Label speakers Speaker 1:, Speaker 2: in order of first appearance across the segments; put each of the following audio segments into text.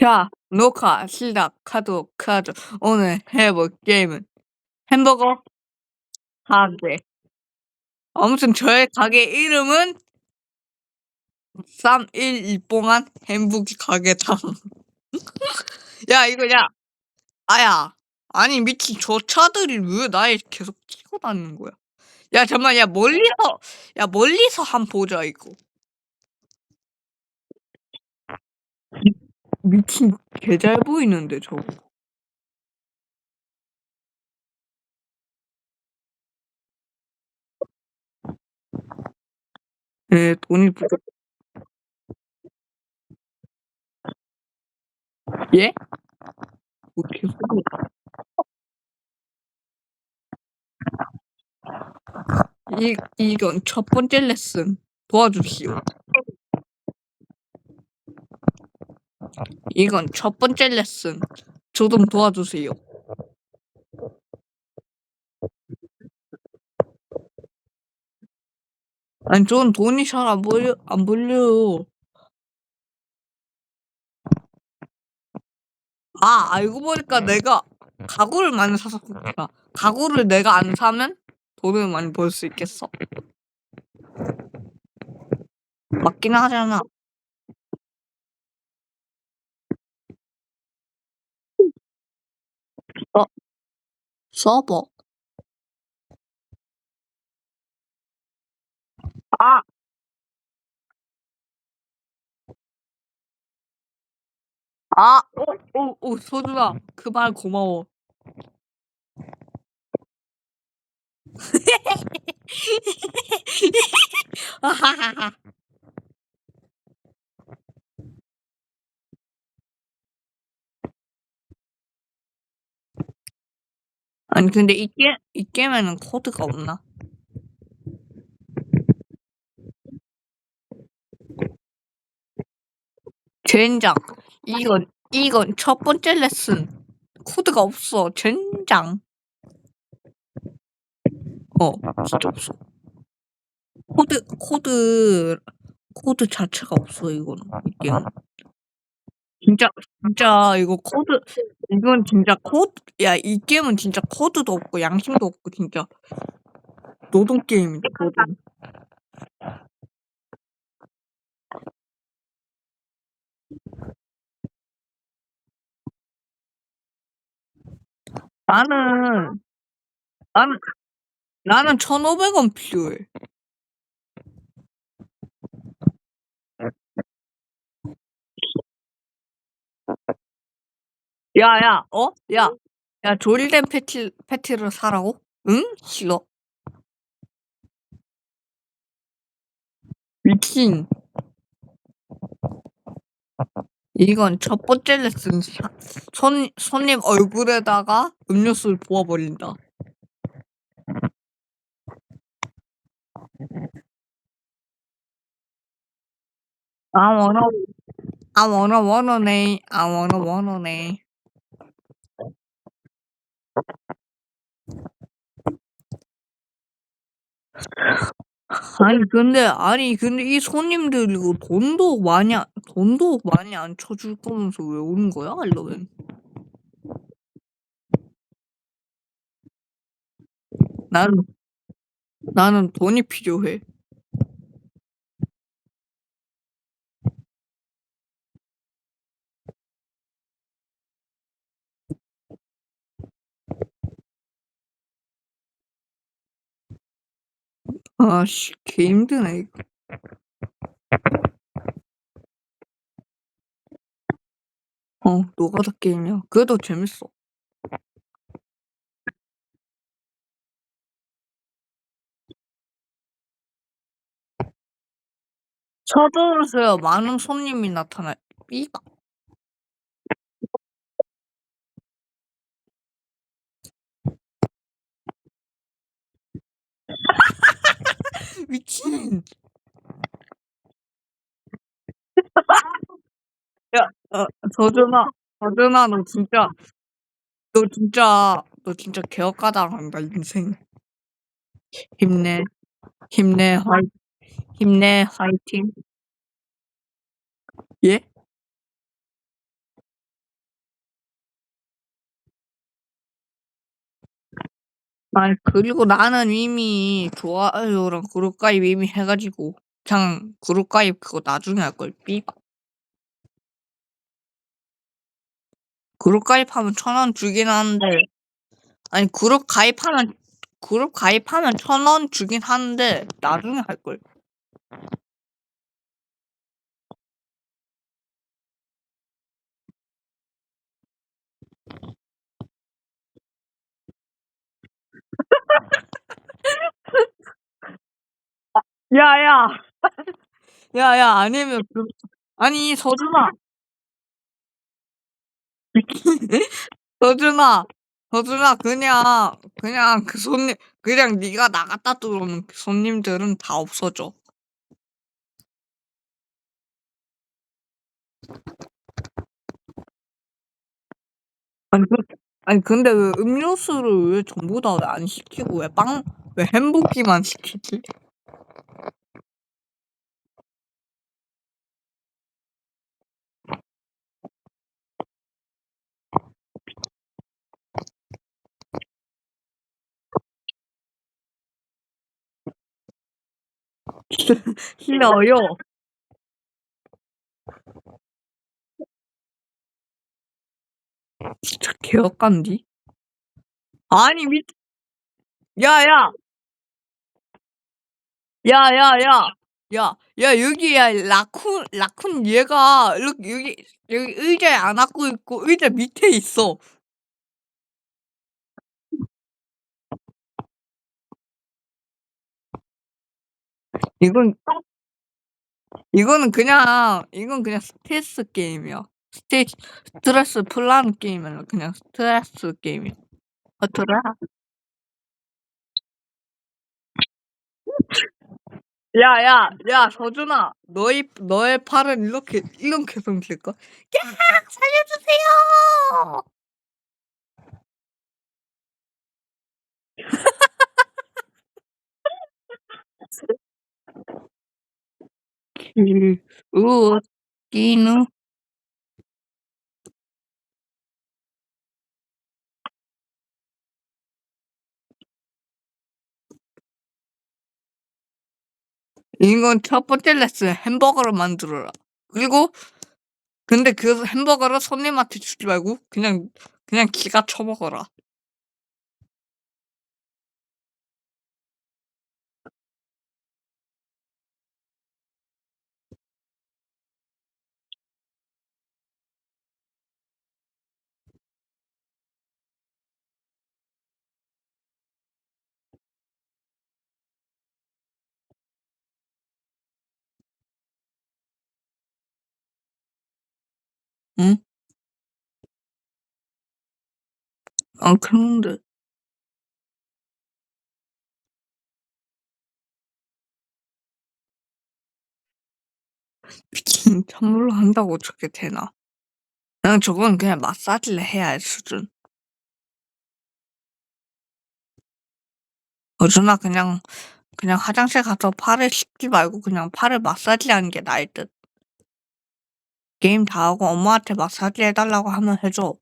Speaker 1: 자, 녹화 시작하도록 하죠. 오늘 해볼 게임은 햄버거 가게. 아무튼 저의 가게 이름은 312뽕한 햄버거 가게다. 야, 이거 야, 아야. 아니 미친 저 차들이 왜 나에 계속 치고 다니는 거야? 야, 잠만, 야 멀리서, 야 멀리서 한 보자 이거. 미친 개 잘 보이는데 저거. 네, 돈이 부족. 예? 뭐 계속. 이 이건 첫 번째 레슨 도와주시오. 이건 첫 번째 레슨. 저 좀 도와주세요. 아니, 전 돈이 잘 안 벌려, 안 벌려요. 아, 알고 보니까 내가 가구를 많이 사서 그렇구나. 가구를 내가 안 사면 돈을 많이 벌 수 있겠어. 맞긴 하잖아. 서버. 아! 아! 오, 오, 오, 소준아. 그말 고마워. 하하하하. 아니, 근데 이 게, 이 게임에는 코드가 없나? 젠장. 이건, 이건 첫 번째 레슨. 코드가 없어. 젠장. 어, 진짜 없어. 코드, 코드, 코드 자체가 없어, 이거는. 이 게임. 진짜, 진짜, 이거 코드, 이건 진짜 코드, 야, 이 게임은 진짜 코드도 없고, 양심도 없고, 진짜. 노동 게임이다, 노동. 나는, 나는, 나는 1,500 원 필요해. 야, 야, 어? 야, 야, 조리된 패티, 패티를 사라고? 응? 싫어. 미친. 이건 첫 번째 레슨. 손, 손님 얼굴에다가 음료수를 부어 버린다. I wanna, I wanna, wanna, 네. I wanna, wanna, 네. 아니 근데 아니 근데 이 손님들 이거 돈도 많이 안, 돈도 많이 안 쳐줄 거면서 왜 오는 거야 알러면? 나는 나는 돈이 필요해. 아 씨 개 힘드네 이거. 어 노가다 게임이야. 그래도 재밌어. 서둘러서요. 많은 손님이 나타나. 삐까. 미친. 야, 어, 서준아, 서준아, 너 진짜, 너 진짜, 너 진짜 개혁가당한다 인생. 힘내, 힘내, 화이, 힘내, 화이팅. 예? 아니 그리고 나는 이미 좋아요랑 그룹 가입 이미 해 가지고 그냥 그룹 가입 그거 나중에 할 걸 삐박. 그룹 가입하면 1,000 원 주긴 하는데 아니 그룹 가입하면 그룹 가입하면 1,000 원 주긴 하는데 나중에 할 걸. 야야. 야야 아니면 그 아니 서준아. 서준아. 서준아 그냥 그냥 그 손님 그냥 네가 나갔다 들어오면 그 손님들은 다 없어져. 아니 근데 왜 음료수를 왜 전부 다왜안 시키고 왜 빵 왜 햄버기만 시키지? 싫어요. 진짜 개역간디. 아니 미 야야. 야야야. 야. 야 여기 야 라쿤 라쿤 얘가 이렇게 여기 여기 의자에 안 앉고 있고 의자 밑에 있어. 이건 이거는 그냥 이건 그냥 스트레스 게임이야. 스테 스트레스 풀라는 게임이 아니라 그냥 스트레스 게임이야. 어쩌라? 야야 야 서준아 너의 너의 팔은 이렇게 이렇게 성질까? 야 살려주세요. 그 웃기누. 이건 첫 번째 레슨 햄버거를 만들어라. 그리고 근데 그 햄버거를 손님한테 주지 말고 그냥 그냥 지가 처먹어라. 응? 아 그런데 미친 찬물로 한다고 저게 되나? 그냥 저건 그냥 마사지를 해야 할 수준. 어준아 그냥 그냥 화장실 가서 팔을 씻지 말고 그냥 팔을 마사지하는 게 나을 듯. 게임 다 하고 엄마한테 마사지 해 달라고 하면 해 줘.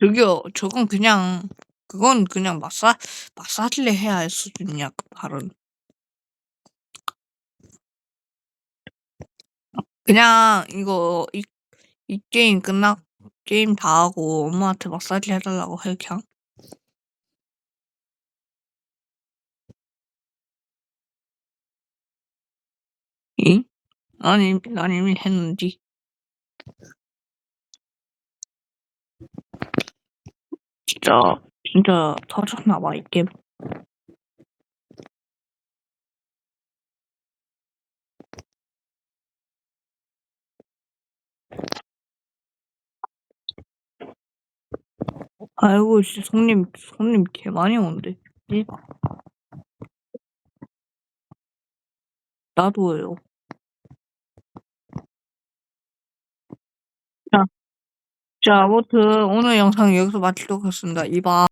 Speaker 1: 저 저기요. 저건 그냥 그건 그냥 마사 마사지를 해야 할 수준이야 그 팔은. 그냥 이거 이 이 게임 끝나 게임 다 하고 엄마한테 마사지 해 달라고 해 그냥. 응? 난 이미 난 이미 했는디. 진짜 진짜 터졌나 봐 이 게임. 아이고 씨 손님 손님 개 많이 오는데. 예? 나도요. 자 아무튼 오늘 영상 여기서 마치도록 하겠습니다. 이봐.